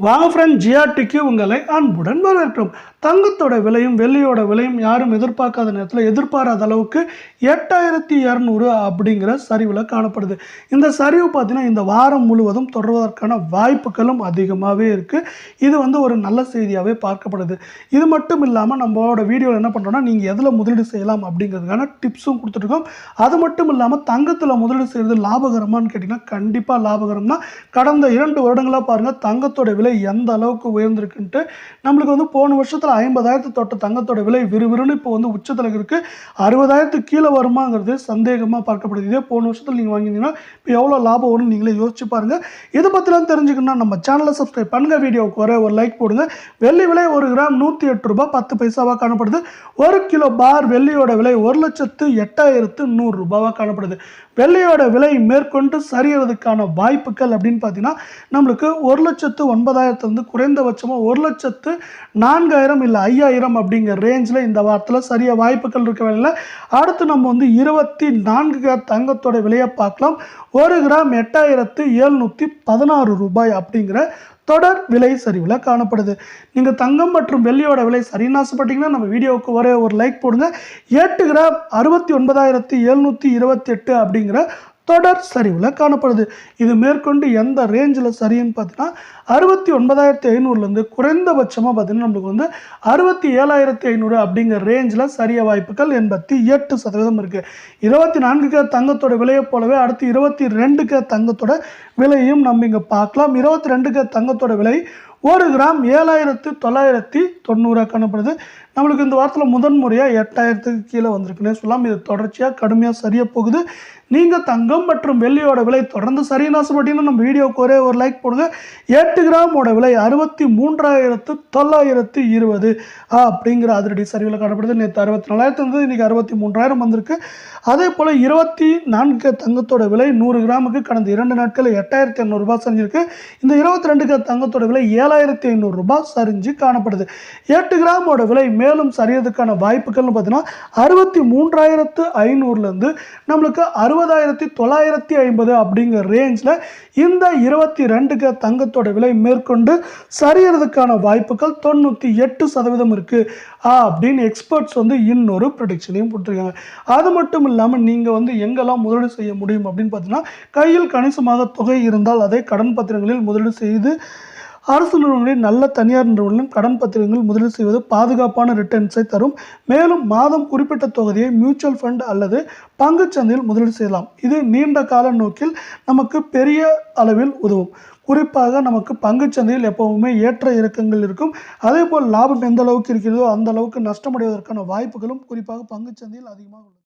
வாங்க ஃப்ரெண்ட் ஜிஆர்டிக்கு உங்களை அன்புடன் வரவேற்கிறோம். தங்கத்தோட விலையும் வெள்ளியோட விலையும் யாரும் எதிர்பார்க்காத நேரத்தில் எதிர்பாராத அளவுக்கு எட்டாயிரத்தி இரநூறு அப்படிங்கிற சரிவில் காணப்படுது. இந்த சரிவு பார்த்தீங்கன்னா இந்த வாரம் முழுவதும் தொடர்வதற்கான வாய்ப்புகளும் அதிகமாகவே இருக்குது இது வந்து ஒரு நல்ல செய்தியாகவே பார்க்கப்படுது. இது மட்டும் இல்லாமல் நம்மளோட வீடியோவில் என்ன பண்ணுறோம்னா நீங்கள் எதில் முதலீடு செய்யலாம் அப்படிங்கிறதுக்கான டிப்ஸும் கொடுத்துட்ருக்கோம் அது மட்டும் இல்லாமல் தங்கத்தில் முதலீடு செய்கிறது லாபகரமான்னு கேட்டிங்கன்னா கண்டிப்பாக லாபகரம் தான் கடந்த இரண்டு வருடங்களாக பாருங்கள் தங்கத்தோட விலை எந்த அளவுக்கு உயர்ந்திருக்குன்ட்டு நம்மளுக்கு வந்து போன வருஷத்தில் ஐம்பதாயிரத்து தொட்ட தங்கத்தோட விலை விறுவிறுன்னு இப்போ வந்து உச்சத்தில் இருக்குது அறுபதாயிரத்துக்கு கீழே வருமாங்கிறது சந்தேகமாக பார்க்கப்படுது. இதே போன வருஷத்தில் நீங்கள் வாங்கினீங்கன்னா இப்போ எவ்வளோ லாபம் வரும்னு நீங்களே யோசிச்சு பாருங்கள் இதை பற்றிலாம் தெரிஞ்சுக்கணும்னா நம்ம சேனலை சப்ஸ்கிரைப் பண்ணுங்கள் வீடியோவுக்கு வர ஒரு லைக் போடுங்க. வெள்ளி விலை ஒரு கிராம் நூற்றி எட்டு ரூபாய் பத்து பைசாவாக காணப்படுது. ஒரு கிலோ பார் வெள்ளியோட விலை ஒரு லட்சத்து எட்டாயிரத்து நூறு ரூபாவாக காணப்படுது. வெள்ளியோட விலை மேற்கொண்டு சரியறதுக்கான வாய்ப்புகள் அப்படின்னு பார்த்தீங்கன்னா நம்மளுக்கு ஒரு லட்சத்து ஒன்பது ஒன்பதாயிரத்துலேருந்து குறைந்தபட்சமாக ஒரு லட்சத்து நான்காயிரம் இல்லை ஐயாயிரம் அப்படிங்கிற ரேஞ்சில் இந்த வாரத்தில் சரிய வாய்ப்புகள் இருக்க வேலையில் அடுத்து நம்ம வந்து இருபத்தி நான்கு கிராம் தங்கத்தோட விலையை பார்க்கலாம். ஒரு கிராம் எட்டாயிரத்து எழுநூற்றி பதினாறு ரூபாய் அப்படிங்கிற தொடர் விலை சரிவில் காணப்படுது. நீங்கள் தங்கம் மற்றும் வெள்ளியோட விலை சரின்னு ஆசைப்பட்டீங்கன்னா நம்ம வீடியோவுக்கு ஒரே ஒரு லைக் போடுங்க. எட்டு கிராம் அறுபத்தி ஒன்பதாயிரத்தி எழுநூற்றி இருபத்தி எட்டு அப்படிங்கிற தொடர் சரிவில் காணப்படுது. இது மேற்கொண்டு எந்த ரேஞ்சில் சரின்னு பார்த்தீங்கன்னா அறுபத்தி ஒன்பதாயிரத்தி ஐநூறுலேருந்து குறைந்தபட்சமாக பார்த்தீங்கன்னா நம்மளுக்கு வந்து அறுபத்தி ஏழாயிரத்தி ஐநூறு அப்படிங்கிற ரேஞ்சில் சரிய வாய்ப்புகள் எண்பத்தி எட்டு சதவீதம் இருக்குது இருபத்தி நான்கு கே தங்கத்தோட விலையை போலவே அடுத்து இருபத்தி ரெண்டுக்கு தங்கத்தோட விலையும் நம்ம இங்கே பார்க்கலாம். இருபத்தி ரெண்டுக்கு தங்கத்தோட விலை ஒரு கிராம் ஏழாயிரத்து தொள்ளாயிரத்தி தொண்ணூறாக காணப்படுது. நம்மளுக்கு இந்த வாரத்தில் முதன் முறையாக எட்டாயிரத்துக்கு கீழே வந்திருக்குன்னே சொல்லலாம். இது தொடர்ச்சியாக கடுமையாக சரியாக போகுது. நீங்கள் தங்கம் மற்றும் வெள்ளியோட விலை தொடர்ந்து சரின்னு ஆசைப்பட்டீங்கன்னா நம்ம வீடியோக்கு ஒரே ஒரு லைக் போடுங்க. எட்டு கிராமோட விலை அறுபத்தி மூன்றாயிரத்து தொள்ளாயிரத்து இருபது அப்படிங்கிற அதிரடி சரிவில் காணப்படுது நேற்று அறுபத்தி நாலாயிரத்து இருந்தது இன்றைக்கி அறுபத்தி மூன்றாயிரம் வந்திருக்கு. அதே போல் இருபத்தி நான்கு தங்கத்தோட விலை நூறு கிராமுக்கு கடந்த இரண்டு நாட்களில் எட்டாயிரத்தி ஐநூறுரூபா சரிஞ்சிருக்கு. இந்த இருபத்தி ரெண்டு தங்கத்தோட விலை ஏழாயிரத்தி ஐநூறுரூபா சரிஞ்சு காணப்படுது. எட்டு கிராமோட விலை மேலும் சரியறதுக்கான வாய்ப்புகள்னு பார்த்தீங்கன்னா அறுபத்தி மூன்றாயிரத்து ஐநூறுலேருந்து நம்மளுக்கு அறுபதாயிரத்தி தொள்ளாயிரத்தி ஐம்பது அப்படிங்கிற ரேஞ்சில் இந்த இருபத்தி ரெண்டுக்கு தங்கத்தோட விலை மேற்கொண்டு சரியறதுக்கான வாய்ப்புகள் தொண்ணூற்றி எட்டு சதவீதம் இருக்குது அப்படின்னு எக்ஸ்பர்ட்ஸ் வந்து இன்னொரு ப்ரொடிக்ஷனையும் கொடுத்துருக்காங்க. அது மட்டும் இல்லாமல் நீங்கள் வந்து எங்கெல்லாம் முதலீடு செய்ய முடியும் அப்படின்னு பார்த்தீங்கன்னா கையில் கணிசமாக தொகை இருந்தால் அதை கடன் பத்திரங்களில் முதலீடு செய்து அரசு நிறுவனங்களில் நல்ல தனியார் நிறுவனங்களிலும் கடன் பத்திரங்கள் முதலீடு செய்வது பாதுகாப்பான ரிட்டர்ன்ஸை தரும். மேலும் மாதம் குறிப்பிட்ட தொகுதியை மியூச்சுவல் ஃபண்ட் அல்லது பங்குச் சந்தையில் முதலீடு செய்யலாம். இது நீண்ட கால நோக்கில் நமக்கு பெரிய அளவில் உதவும். குறிப்பாக நமக்கு பங்குச்சந்தையில் எப்பவுமே ஏற்ற இறக்கங்கள் இருக்கும். அதே போல் லாபம் எந்த அளவுக்கு இருக்கிறதோ அந்த அளவுக்கு நஷ்டமடைவதற்கான வாய்ப்புகளும் குறிப்பாக பங்குச்சந்தையில் அதிகமாக உள்ளது.